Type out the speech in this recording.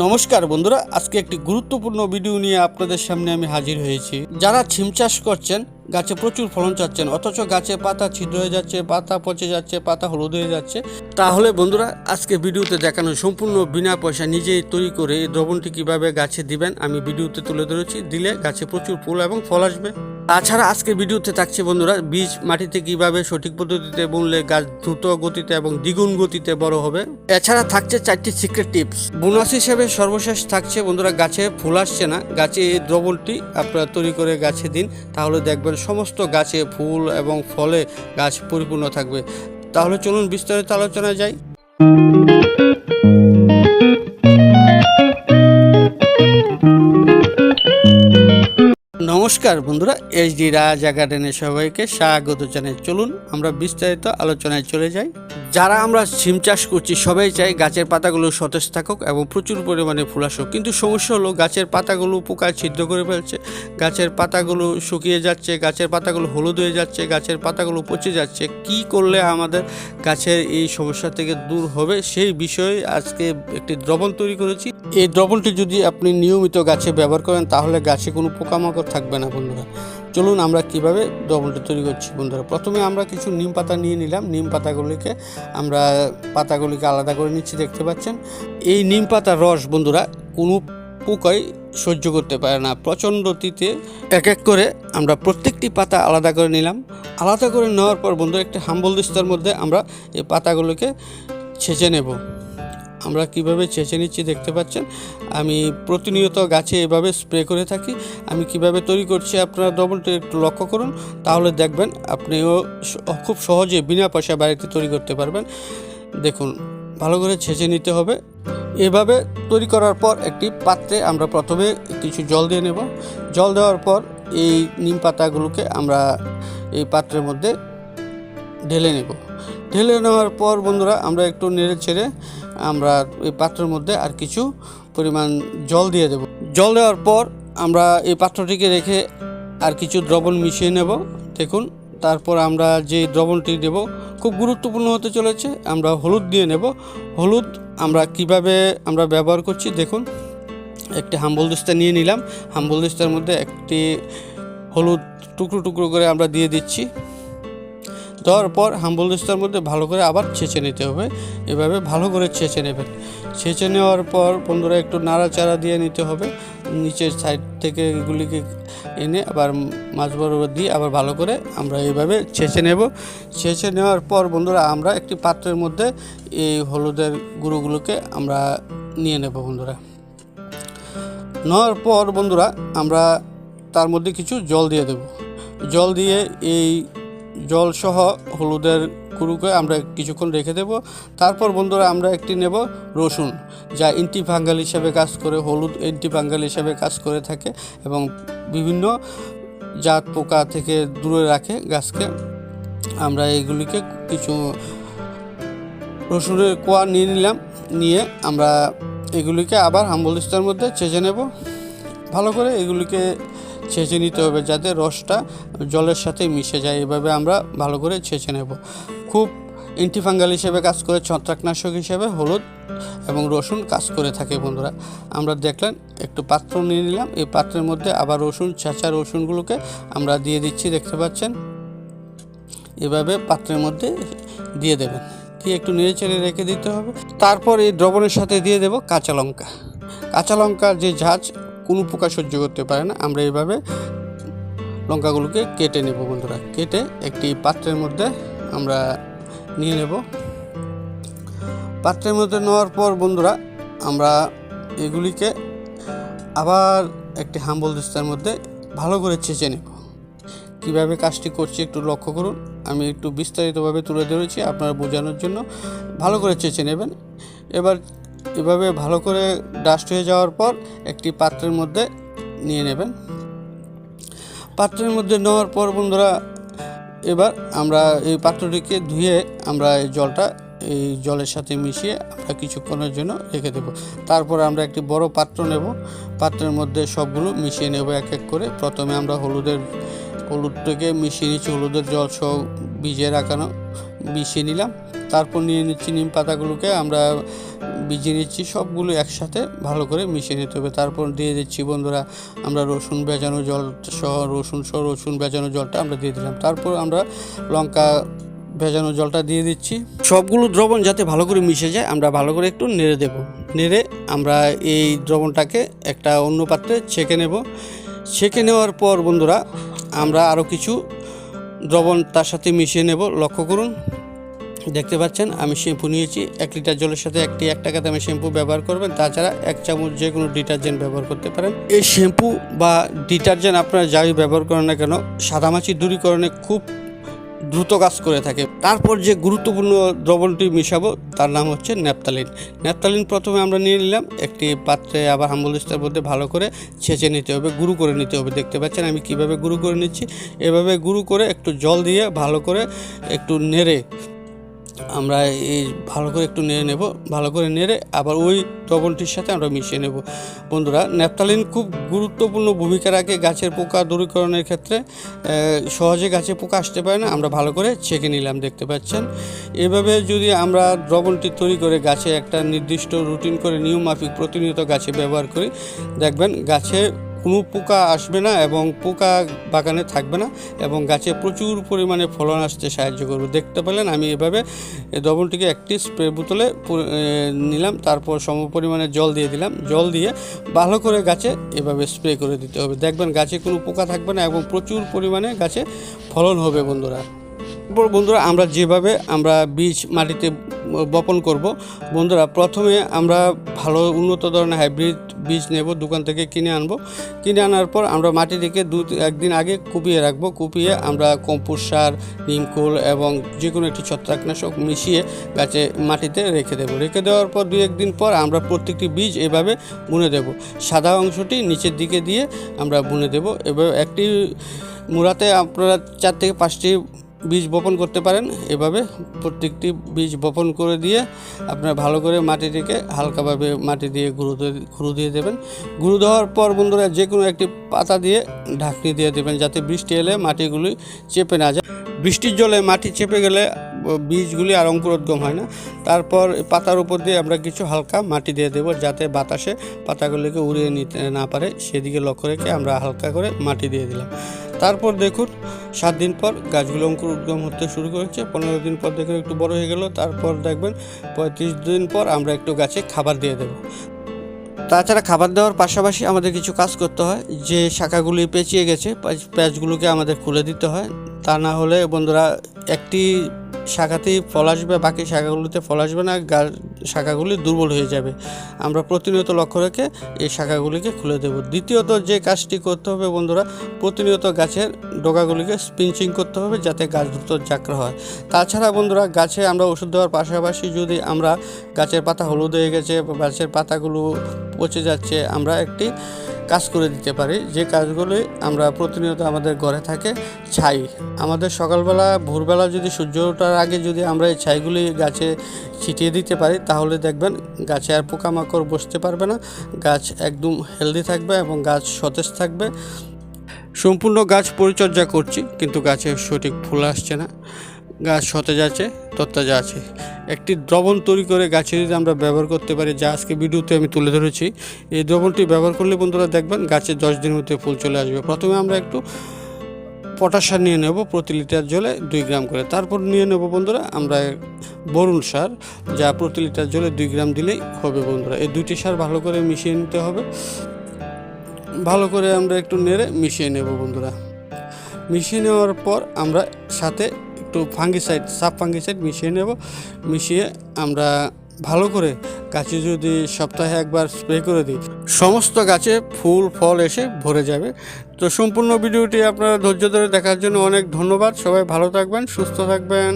নমস্কার বন্ধুরা, আজকে একটি গুরুত্বপূর্ণ ভিডিও নিয়ে আপনাদের সামনে আমি হাজির হয়েছি। যারা ছিম চাষ করছেন গাছে প্রচুর ফলন চাচ্ছেন, অথচ গাছে পাতা ছিদ্র হয়ে যাচ্ছে, পাতা পচে যাচ্ছে, পাতা হলুদ হয়ে যাচ্ছে। তাহলে বন্ধুরা, আজকে ভিডিওতে দেখানো সম্পূর্ণ বিনা পয়সা নিজেই তৈরি করে এই দ্রবণটি কীভাবে গাছে দিবেন, আমি ভিডিওতে তুলে ধরেছি। দিলে গাছে প্রচুর ফুল এবং ফল আসবে। তাছাড়া আজকের ভিডিওতে থাকছে বন্ধুরা, বীজ মাটিতে কীভাবে সঠিক পদ্ধতিতে বুনলে গাছ দ্রুত গতিতে এবং দ্বিগুণ গতিতে বড় হবে। এছাড়া থাকছে চারটি সিক্রেট টিপস বোনাস হিসেবে সর্বশেষ থাকছে বন্ধুরা, গাছে ফুল আসছে না। গাছে এই দ্রবণটি আপনারা তৈরি করে গাছে দিন, তাহলে দেখবেন সমস্ত গাছে ফুল এবং ফলে গাছ পরিপূর্ণ থাকবে। তাহলে চলুন বিস্তারিত আলোচনায় যাই। নমস্কার বন্ধুরা এইচ ডি রাজা গার্ডেনের সবাইকে স্বাগত জানাই। চলুন আমরা বিস্তারিত আলোচনায় চলে যাই। যারা আমরা সিম চাষ করছি, সবাই চাই গাছের পাতাগুলো সতেজ থাকুক এবং প্রচুর পরিমাণে ফুল আসুক। কিন্তু সমস্যা হলো গাছের পাতাগুলো পোকায় ছিদ্র করে ফেলছে, গাছের পাতাগুলো শুকিয়ে যাচ্ছে, গাছের পাতাগুলো হলুদ হয়ে যাচ্ছে, গাছের পাতাগুলো পচে যাচ্ছে। কি করলে আমাদের গাছের এই সমস্যা থেকে দূর হবে সেই বিষয়ে আজকে একটি দ্রবণ তৈরি করেছি। এই দ্রবণটি যদি আপনি নিয়মিত গাছে ব্যবহার করেন, তাহলে গাছে কোনো পোকামাকড় থাকবে না বন্ধুরা। চলুন আমরা কীভাবে দ্রবণটি তৈরি করছি বন্ধুরা। প্রথমে আমরা কিছু নিম পাতা নিয়ে নিলাম। নিম পাতাগুলিকে আমরা পাতাগুলিকে আলাদা করে নিচ্ছি, দেখতে পাচ্ছেন? এই নিম পাতার রস বন্ধুরা, কোনো পোকাই সহ্য করতে পারে না। প্রচণ্ড তিতে এক এক করে আমরা প্রত্যেকটি পাতা আলাদা করে নিলাম। আলাদা করে নেওয়ার পর বন্ধুরা, একটি হাম্বল দিস্তার মধ্যে আমরা এই পাতাগুলোকে ছেঁচে নেব। আমরা কীভাবে চেঁচে নিচ্ছি দেখতে পাচ্ছেন? আমি প্রতিনিয়ত গাছে এভাবে স্প্রে করে থাকি। আমি কীভাবে তৈরি করছি আপনারা দ্রবণটা একটু লক্ষ্য করুন, তাহলে দেখবেন আপনিও খুব সহজে বিনা পয়সা বাড়িতে তৈরি করতে পারবেন। দেখুন, ভালো করে ছেঁচে নিতে হবে। এভাবে তৈরি করার পর একটি পাত্রে আমরা প্রথমে কিছু জল দিয়ে নেব। জল দেওয়ার পর এই নিম পাতাগুলোকে আমরা এই পাত্রের মধ্যে ঢেলে নেব। ঢেলে নেওয়ার পর বন্ধুরা, আমরা একটু নেড়ে ছেড়ে আমরা এই পাত্রের মধ্যে আর কিছু পরিমাণ জল দিয়ে দেব। জল দেওয়ার পর আমরা এই পাত্রটিকে রেখে আর কিছু দ্রবণ মিশিয়ে নেব। দেখুন, তারপর আমরা যে দ্রবণটি দেব খুব গুরুত্বপূর্ণ হতে চলেছে। আমরা হলুদ দিয়ে নেব। হলুদ আমরা কীভাবে আমরা ব্যবহার করছি, দেখুন, একটি হাম্বল দিস্তা নিয়ে নিলাম। হাম্বল দিস্তার মধ্যে একটি হলুদ টুকরো টুকরো করে আমরা দিয়ে দিচ্ছি। দেওয়ার পর হাম্বল দিস্তার মধ্যে ভালো করে আবার ছেঁচে নিতে হবে। এভাবে ভালো করে ছেঁচে নেবেন। ছেঁচে নেওয়ার পর বন্ধুরা একটু নাড়াচাড়া দিয়ে নিতে হবে। নিচের সাইড থেকে এগুলিকে এনে আবার মাছ বরাবর দিয়ে আবার ভালো করে আমরা এইভাবে ছেঁচে নেব। ছেঁচে নেওয়ার পর বন্ধুরা আমরা একটি পাত্রের মধ্যে এই হলুদের গুঁড়োগুলোকে আমরা নিয়ে নেব বন্ধুরা। নেওয়ার পর বন্ধুরা আমরা তার মধ্যে কিছু জল দিয়ে দেব। জল দিয়ে এই জল সহ হলুদের গুঁড়োকে আমরা কিছুক্ষণ রেখে দেব। তারপর বন্ধুরা আমরা একটি নেব রসুন, যা অ্যান্টিফাঙ্গাল হিসাবে কাজ করে, হলুদ অ্যান্টিফাঙ্গাল হিসাবে কাজ করে থাকে এবং বিভিন্ন জাত পোকা থেকে দূরে রাখে গাছকে। আমরা এগুলিকে কিছু রসুনের কোয়া নিয়ে নিলাম, নিয়ে আমরা এগুলিকে আবার হাম্বলিস্তার মধ্যে চেঁচে নেব। ভালো করে এগুলিকে ছেঁচে নিতে হবে যাতে রসটা জলের সাথে মিশে যায়। এভাবে আমরা ভালো করে ছেঁচে নেব। খুব অ্যান্টিফাঙ্গাল হিসেবে কাজ করে ছত্রাকনাশক হিসেবে হলুদ এবং রসুন কাজ করে থাকে বন্ধুরা। আমরা দেখলেন, একটু পাত্র নিয়ে নিলাম। এই পাত্রের মধ্যে আবার রসুন ছাঁচা রসুনগুলোকে আমরা দিয়ে দিচ্ছি, দেখতে পাচ্ছেন? এভাবে পাত্রের মধ্যে দিয়ে দেবেন। দিয়ে একটু নেড়ে চেড়ে রেখে দিতে হবে। তারপর এই দ্রবণের সাথে দিয়ে দেব কাঁচা লঙ্কা। কাঁচা লঙ্কার যে ঝাঁজ কোনো পোকা সহ্য করতে পারে না, আমরা এইভাবে লঙ্কাগুলোকে কেটে নেব বন্ধুরা। কেটে একটি পাত্রের মধ্যে আমরা নিয়ে নেব। পাত্রের মধ্যে নেওয়ার পর বন্ধুরা, আমরা এগুলিকে আবার একটি হাম্বল দিস্তার মধ্যে ভালো করে ছেঁচে নেব। কীভাবে কাজটি করছি একটু লক্ষ্য করুন। আমি একটু বিস্তারিতভাবে তুলে ধরেছি, আপনারা বোঝানোর জন্য ভালো করে চেঁচে নেবেন। এবার এভাবে ভালো করে ডাস্ট হয়ে যাওয়ার পর একটি পাত্রের মধ্যে নিয়ে নেবেন। পাত্রের মধ্যে নেওয়ার পর বন্ধুরা, এবার আমরা এই পাত্রটিকে ধুয়ে আমরা এই জলটা এই জলের সাথে মিশিয়ে আমরা কিছুক্ষণের জন্য রেখে দেব। তারপর আমরা একটি বড় পাত্র নেব। পাত্রের মধ্যে সবগুলো মিশিয়ে নেব এক এক করে। প্রথমে আমরা হলুদের, হলুদটাকে মিশিয়ে নিচ্ছি হলুদের জল সহ ভিজিয়ে রাখানো, মিশিয়ে নিলাম। তারপর নিয়ে নিচ্ছি নিম পাতাগুলোকে। আমরা ভিজিয়ে নিচ্ছি, সবগুলো একসাথে ভালো করে মিশিয়ে নিতে হবে। তারপর দিয়ে দিচ্ছি বন্ধুরা, আমরা রসুন ভেজানো জল সহ, রসুন সহ, রসুন ভেজানো জলটা আমরা দিয়ে দিলাম। তারপর আমরা লঙ্কা ভেজানো জলটা দিয়ে দিচ্ছি। সবগুলো দ্রবণ যাতে ভালো করে মিশে যায়, আমরা ভালো করে একটু নেড়ে দেব। নেড়ে আমরা এই দ্রবণটাকে একটা অন্য পাত্রে ছেঁকে নেব। ছেঁকে নেওয়ার পর বন্ধুরা, আমরা আরও কিছু দ্রবণ তার সাথে মিশিয়ে নেব। লক্ষ্য করুন দেখতে পাচ্ছেন, আমি শ্যাম্পু নিয়েছি, এক লিটার জলের সাথে একটি এক টাকা দামে শ্যাম্পু ব্যবহার করবেন, তাছাড়া এক চামচ যে কোনো ডিটারজেন্ট ব্যবহার করতে পারেন। এই শ্যাম্পু বা ডিটারজেন্ট আপনারা যাই ব্যবহার করেন না কেন, সাদামাছি দূরীকরণে খুব দ্রুত কাজ করে থাকে। তারপর যে গুরুত্বপূর্ণ দ্রবণটি মিশাবো, তার নাম হচ্ছে ন্যাপতালিন। ন্যাপতালিন প্রথমে আমরা নিয়ে নিলাম, একটি পাত্রে আবার হাম্বলিস্তার মধ্যে ভালো করে ছেঁচে নিতে হবে, গুঁড়ো করে নিতে হবে। দেখতে পাচ্ছেন, আমি কীভাবে গুঁড়ো করে নিচ্ছি? এভাবে গুঁড়ো করে একটু জল দিয়ে ভালো করে একটু নেড়ে আমরা এই ভালো করে একটু নেড়ে নেব, ভালো করে নেড়ে আবার ওই দ্রবণটির সাথে আমরা মিশিয়ে নেব। বন্ধুরা ন্যাপথালিন খুব গুরুত্বপূর্ণ ভূমিকা রাখে গাছের পোকা দূরীকরণের ক্ষেত্রে। সহজে গাছে পোকা আসতে পারে না, আমরা ভালো করে ছেঁকে নিলাম, দেখতে পাচ্ছেন। এভাবে যদি আমরা দ্রবণটি তৈরি করে গাছে একটা নির্দিষ্ট রুটিন করে নিয়ম মাফিক প্রতিনিয়ত গাছে ব্যবহার করি, দেখবেন গাছে কোনো পোকা আসবে না এবং পোকা বাগানে থাকবে না এবং গাছে প্রচুর পরিমাণে ফলন আসতে সাহায্য করবে। দেখতে পেলেন, আমি এভাবে এই দ্রবণটিকে একটি স্প্রে বোতলে নিলাম, তারপর সম পরিমাণে জল দিয়ে দিলাম। জল দিয়ে ভালো করে গাছে এভাবে স্প্রে করে দিতে হবে। দেখবেন, গাছে কোনো পোকা থাকবে না এবং প্রচুর পরিমাণে গাছে ফলন হবে বন্ধুরা। বন্ধুরা, আমরা যেভাবে আমরা বীজ মাটিতে বপন করব। বন্ধুরা, প্রথমে আমরা ভালো উন্নত ধরনের হাইব্রিড বীজ নেব, দোকান থেকে কিনে আনব। কিনে আনার পর আমরা মাটিটিকে দু একদিন আগে কুপিয়ে রাখব। কুপিয়ে আমরা কম্পোস্ট সার নিমকুল এবং যে কোনো একটি ছত্রাকনাশক মিশিয়ে গাছে মাটিতে রেখে দেবো। রেখে দেওয়ার পর দু একদিন পর আমরা প্রত্যেকটি বীজ এভাবে বুনে দেব। সাদা অংশটি নিচের দিকে দিয়ে আমরা বুনে দেব। এবার একটি মুড়াতে আপনারা চার থেকে পাঁচটি বীজ বপন করতে পারেন। এভাবে প্রত্যেকটি বীজ বপন করে দিয়ে আপনার ভালো করে মাটিটিকে হালকাভাবে মাটি দিয়ে গুঁড়ো গুঁড়ো দিয়ে দেবেন। গুঁড়ো দেওয়ার পর বন্ধুরা যে কোনো একটি পাতা দিয়ে ঢাকনি দিয়ে দেবেন যাতে বৃষ্টি এলে মাটিগুলি চেপে না যায়। বৃষ্টির জলে মাটি চেপে গেলে বীজগুলি আর অঙ্কুরোদ্গম হয় না। তারপর পাতার উপর দিয়ে আমরা কিছু হালকা মাটি দিয়ে দেবো যাতে বাতাসে পাতাগুলিকে উড়িয়ে নিতে না পারে। সেদিকে লক্ষ্য রেখে আমরা হালকা করে মাটি দিয়ে দিলাম। তারপর দেখুন, সাত দিন পর গাছগুলো অঙ্কুর উদ্গম হতে শুরু করেছে। পনেরো দিন পর দেখুন একটু বড় হয়ে গেল। তারপর দেখবেন, পঁয়ত্রিশ দিন পর আমরা একটু গাছে খাবার দিয়ে দেবো। তাছাড়া খাবার দেওয়ার পাশাপাশি আমাদের কিছু কাজ করতে হয়। যে শাখাগুলি পেঁচিয়ে গেছে প্যাচ- প্যাচগুলোকে আমাদের খুলে দিতে হয়। তা না হলে বন্ধুরা, একটি শাখাতেই ফল আসবে, বাকি শাখাগুলিতে ফল আসবে না শাখাগুলি দুর্বল হয়ে যাবে। আমরা প্রতিনিয়ত লক্ষ্য রেখে এই শাখাগুলিকে খুলে দেব। দ্বিতীয়ত যে কাজটি করতে হবে বন্ধুরা, প্রতিনিয়ত গাছের ডগাগুলিকে স্পিঞ্চিং করতে হবে যাতে গাছ দ্রুত জাকড়া হয়। তাছাড়া বন্ধুরা, গাছে আমরা ওষুধ দেওয়ার পাশাপাশি যদি আমরা গাছের পাতা হলুদ হয়ে গেছে, গাছের পাতাগুলো পচে যাচ্ছে, আমরা একটি কাজ করে দিতে পারি। যে কাজগুলি আমরা প্রতিনিয়ত আমাদের ঘরে থাকে, ছাই। আমাদের সকালবেলা, ভোরবেলা যদি সূর্য ওঠার আগে যদি আমরা এই ছাইগুলি গাছে ছিটিয়ে দিতে পারি, তাহলে দেখবেন গাছে আর পোকামাকড় বসতে পারবে না। গাছ একদম হেলদি থাকবে এবং গাছ সতেজ থাকবে। সম্পূর্ণ গাছ পরিচর্যা করছি, কিন্তু গাছে সঠিক ফুল আসছে না। গাছ সতেজ আছে তত্তাজা আছে। একটি দ্রবণ তৈরি করে গাছে যদি আমরা ব্যবহার করতে পারি, যা আজকে ভিডিওতে আমি তুলে ধরেছি, এই দ্রবণটি ব্যবহার করলে বন্ধুরা দেখবেন গাছে দশ দিনের মধ্যে ফুল চলে আসবে। প্রথমে আমরা একটু পটাশ সার নিয়ে নেব প্রতি লিটার জলে দুই গ্রাম করে। তারপর নিয়ে নেব বন্ধুরা আমরা বরুণ সার, যা প্রতি লিটার জলে দুই গ্রাম দিলেই হবে বন্ধুরা। এই দুইটি সার ভালো করে মিশিয়ে নিতে হবে। ভালো করে আমরা একটু নেড়ে মিশিয়ে নেব বন্ধুরা। মিশিয়ে নেওয়ার পর আমরা সাথে একটু ফাঙ্গিসাইড সাব ফাঙ্গিসাইড মিশিয়ে নেব। মিশিয়ে আমরা ভালো করে গাছে যদি সপ্তাহে একবার স্প্রে করে দিই, সমস্ত গাছে ফুল, ফল এসে ভরে যাবে। তো সম্পূর্ণ ভিডিওটি আপনারা ধৈর্য ধরে দেখার জন্য অনেক ধন্যবাদ। সবাই ভালো থাকবেন, সুস্থ থাকবেন।